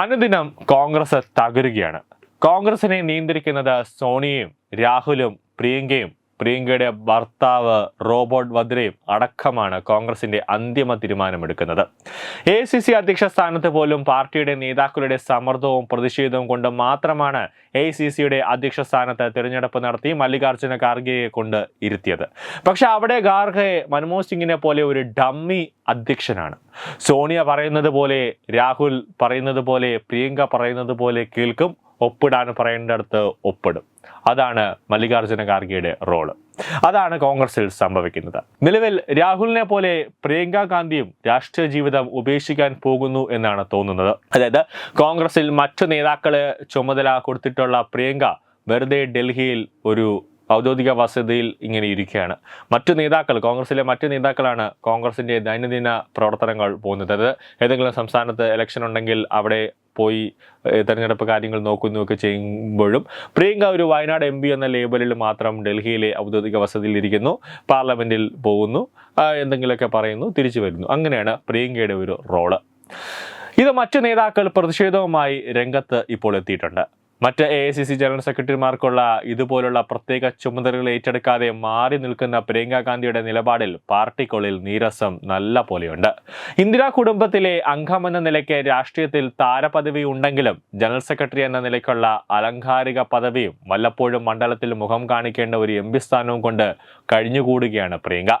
അനുദിനം കോൺഗ്രസ് തകരുകയാണ്. കോൺഗ്രസിനെ നിയന്ത്രിക്കുന്നത് സോണിയയും രാഹുലും പ്രിയങ്കയും പ്രിയങ്കയുടെ ഭർത്താവ് റോബോട്ട് വദ്രയും അടക്കമാണ് കോൺഗ്രസിന്റെ അന്തിമ തീരുമാനമെടുക്കുന്നത്. എ സി സി അധ്യക്ഷ സ്ഥാനത്ത് പോലും പാർട്ടിയുടെ നേതാക്കളുടെ സമ്മർദ്ദവും പ്രതിഷേധവും കൊണ്ട് മാത്രമാണ് എ സി സിയുടെ അധ്യക്ഷ സ്ഥാനത്ത് തിരഞ്ഞെടുപ്പ് നടത്തി മല്ലികാർജുന ഖാർഗെയെ കൊണ്ട് ഇരുത്തിയത്. പക്ഷെ അവിടെ ഖാർഗെ മൻമോഹൻ സിംഗിനെ പോലെ ഒരു ഡമ്മി അധ്യക്ഷനാണ്. സോണിയ പറയുന്നത് പോലെ രാഹുൽ പറയുന്നത് പോലെ പ്രിയങ്ക പറയുന്നത് പോലെ കേൾക്കും. ഒപ്പിടാൻ പറയേണ്ടടുത്ത് ഒപ്പിടും. അതാണ് മല്ലികാർജുന ഖാർഗെയുടെ റോൾ. അതാണ് കോൺഗ്രസിൽ സംഭവിക്കുന്നത്. നിലവിൽ രാഹുലിനെ പോലെ പ്രിയങ്ക ഗാന്ധിയും രാഷ്ട്രീയ ജീവിതം ഉപേക്ഷിക്കാൻ പോകുന്നു എന്നാണ് തോന്നുന്നത്. അതായത് കോൺഗ്രസിൽ മറ്റു നേതാക്കളെ ചുമതല കൊടുത്തിട്ടുള്ള പ്രിയങ്ക വെറുതെ ഡൽഹിയിൽ ഒരു ഔദ്യോഗിക വസതിയിൽ ഇങ്ങനെ ഇരിക്കുകയാണ്. മറ്റു നേതാക്കൾ കോൺഗ്രസിലെ മറ്റു നേതാക്കളാണ് കോൺഗ്രസിന്റെ ദൈനംദിന പ്രവർത്തനങ്ങൾ പോകുന്നത്. അത് ഏതെങ്കിലും സംസ്ഥാനത്ത് ഇലക്ഷൻ ഉണ്ടെങ്കിൽ അവിടെ പോയി തെരഞ്ഞെടുപ്പ് കാര്യങ്ങൾ നോക്കുന്നതൊക്കെ ചെയ്യുമ്പോഴും പ്രിയങ്ക ഒരു വയനാട് എം പി എന്ന ലേബലിൽ മാത്രം ഡൽഹിയിലെ ഔദ്യോഗിക വസതിയിൽ ഇരിക്കുന്നു പാർലമെന്റിൽ പോകുന്നു എന്തെങ്കിലുമൊക്കെ പറയുന്നു തിരിച്ചു വരുന്നു. അങ്ങനെയാണ് പ്രിയങ്കയുടെ ഒരു റോൾ. ഇത് മറ്റു നേതാക്കൾ പ്രതിഷേധവുമായി രംഗത്ത് ഇപ്പോൾ എത്തിയിട്ടുണ്ട്. മറ്റ് A I C C general സെക്രട്ടറിമാർക്കുള്ള ഇതുപോലുള്ള പ്രത്യേക ചുമതലകൾ ഏറ്റെടുക്കാതെ മാറി നിൽക്കുന്ന പ്രിയങ്ക ഗാന്ധിയുടെ നിലപാടിൽ പാർട്ടിക്കുള്ളിൽ നീരസം നല്ല പോലെയുണ്ട്. ഇന്ദിരാ കുടുംബത്തിലെ അംഗമെന്ന നിലയ്ക്ക് രാഷ്ട്രീയത്തിൽ താരപദവി ഉണ്ടെങ്കിലും ജനറൽ സെക്രട്ടറി എന്ന നിലയ്ക്കുള്ള അലങ്കാരിക പദവിയും വല്ലപ്പോഴും മണ്ഡലത്തിൽ മുഖം കാണിക്കേണ്ട ഒരു എം പി സ്ഥാനവും കൊണ്ട് കഴിഞ്ഞുകൂടുകയാണ് പ്രിയങ്ക.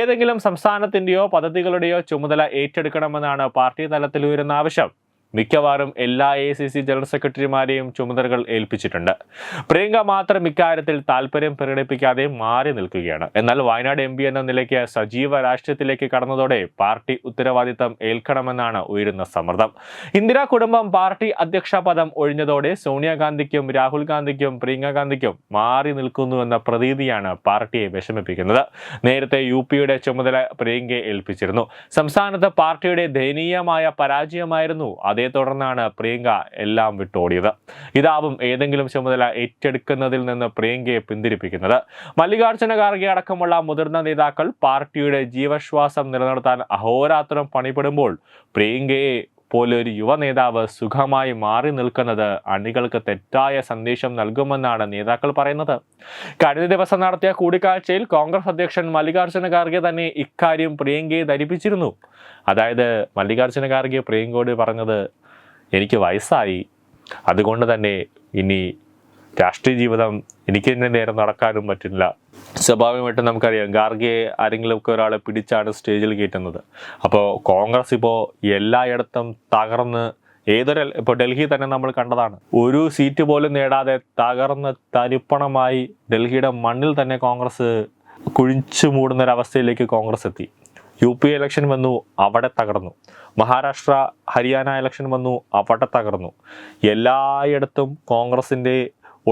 ഏതെങ്കിലും സംസ്ഥാനത്തിന്റെയോ പദ്ധതികളുടെയോ ചുമതല ഏറ്റെടുക്കണമെന്നാണ് പാർട്ടി തലത്തിൽ ഉയരുന്ന ആവശ്യം. മിക്കവാറും എല്ലാ എ സി സി ജനറൽ സെക്രട്ടറിമാരെയും ചുമതലകൾ ഏൽപ്പിച്ചിട്ടുണ്ട്. പ്രിയങ്ക മാത്രം ഇക്കാര്യത്തിൽ താല്പര്യം പ്രകടിപ്പിക്കാതെ മാറി നിൽക്കുകയാണ്. എന്നാൽ വയനാട് എം എന്ന നിലയ്ക്ക് സജീവ രാഷ്ട്രീയത്തിലേക്ക് കടന്നതോടെ പാർട്ടി ഉത്തരവാദിത്തം ഏൽക്കണമെന്നാണ് ഉയരുന്ന സമ്മർദ്ദം. ഇന്ദിരാ കുടുംബം പാർട്ടി അധ്യക്ഷ പദം ഒഴിഞ്ഞതോടെ സോണിയാഗാന്ധിക്കും രാഹുൽ ഗാന്ധിക്കും പ്രിയങ്ക ഗാന്ധിക്കും മാറി നിൽക്കുന്നുവെന്ന പ്രതീതിയാണ് പാർട്ടിയെ വിഷമിപ്പിക്കുന്നത്. നേരത്തെ യു പിയുടെ ചുമതല പ്രിയങ്കയെ ഏൽപ്പിച്ചിരുന്നു. സംസ്ഥാനത്ത് പാർട്ടിയുടെ ദയനീയമായ പരാജയമായിരുന്നു അതേ തുടർന്നാണ് പ്രിയങ്ക എല്ലാം വിട്ടോടിയത്. ഇതാവും ഏതെങ്കിലും ചുമതല ഏറ്റെടുക്കുന്നതിൽ നിന്ന് പ്രിയങ്കയെ പിന്തിരിപ്പിക്കുന്നത്. മല്ലികാർജുന ഖാർഗെ അടക്കമുള്ള മുതിർന്ന നേതാക്കൾ പാർട്ടിയുടെ ജീവശ്വാസം നിലനിർത്താൻ അഹോരാത്രം പണിപ്പെടുമ്പോൾ പ്രിയങ്കയെ പോലെ ഒരു യുവ നേതാവ് സുഖമായി മാറി നിൽക്കുന്നത് അണികൾക്ക് തെറ്റായ സന്ദേശം നൽകുമെന്നാണ് നേതാക്കൾ പറയുന്നത്. കഴിഞ്ഞ ദിവസം നടത്തിയ കൂടിക്കാഴ്ചയിൽ കോൺഗ്രസ് അധ്യക്ഷൻ മല്ലികാർജുന ഖാർഗെ തന്നെ ഇക്കാര്യം പ്രിയങ്കയെ ധരിപ്പിച്ചിരുന്നു. അതായത് മല്ലികാർജുന ഖാർഗെ പ്രിയങ്കയോട് പറഞ്ഞത് എനിക്ക് വയസ്സായി. അതുകൊണ്ട് തന്നെ ഇനി രാഷ്ട്രീയ ജീവിതം എനിക്ക് തന്നെ നേരം നടക്കാനും പറ്റില്ല. സ്വാഭാവികമായിട്ടും നമുക്കറിയാം ഗാർഗെ ആരെങ്കിലുമൊക്കെ ഒരാളെ പിടിച്ചാണ് സ്റ്റേജിൽ കയറ്റുന്നത്. അപ്പോൾ കോൺഗ്രസ് ഇപ്പോൾ എല്ലായിടത്തും തകർന്ന് ഏതൊരു ഇപ്പോൾ ഡൽഹി തന്നെ നമ്മൾ കണ്ടതാണ്. ഒരു സീറ്റ് പോലും നേടാതെ തകർന്ന് തരിപ്പണമായി ഡൽഹിയുടെ മണ്ണിൽ തന്നെ കോൺഗ്രസ് കുഴിച്ചു മൂടുന്ന ഒരവസ്ഥയിലേക്ക് കോൺഗ്രസ് എത്തി. യു പി ഇലക്ഷൻ വന്നു അവിടെ തകർന്നു. മഹാരാഷ്ട്ര ഹരിയാന ഇലക്ഷൻ വന്നു അവിടെ തകർന്നു. എല്ലായിടത്തും കോൺഗ്രസിന്റെ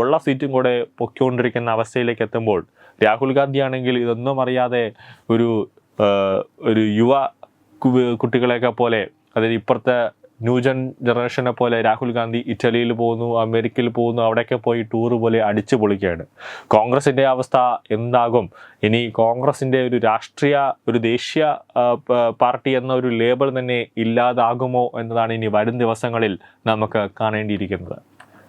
ഉള്ള സീറ്റും കൂടെ പൊക്കിക്കൊണ്ടിരിക്കുന്ന അവസ്ഥയിലേക്ക് എത്തുമ്പോൾ രാഹുൽ ഗാന്ധി ആണെങ്കിൽ ഇതൊന്നും അറിയാതെ ഒരു ഒരു യുവ കുട്ടികളെയൊക്കെ പോലെ അതായത് ഇപ്പുറത്തെ ന്യൂജൻ ജനറേഷനെ പോലെ രാഹുൽ ഗാന്ധി ഇറ്റലിയിൽ പോകുന്നു അമേരിക്കയിൽ പോകുന്നു അവിടെയൊക്കെ പോയി ടൂർ പോലെ അടിച്ചു പൊളിക്കുകയാണ്. കോൺഗ്രസിന്റെ അവസ്ഥ എന്താകും? ഇനി കോൺഗ്രസിന്റെ ഒരു രാഷ്ട്രീയ ഒരു ദേശീയ പാർട്ടി എന്ന ഒരു ലേബൽ തന്നെ ഇല്ലാതാകുമോ എന്നതാണ് ഇനി വരും ദിവസങ്ങളിൽ നമുക്ക് കാണേണ്ടിയിരിക്കുന്നത്.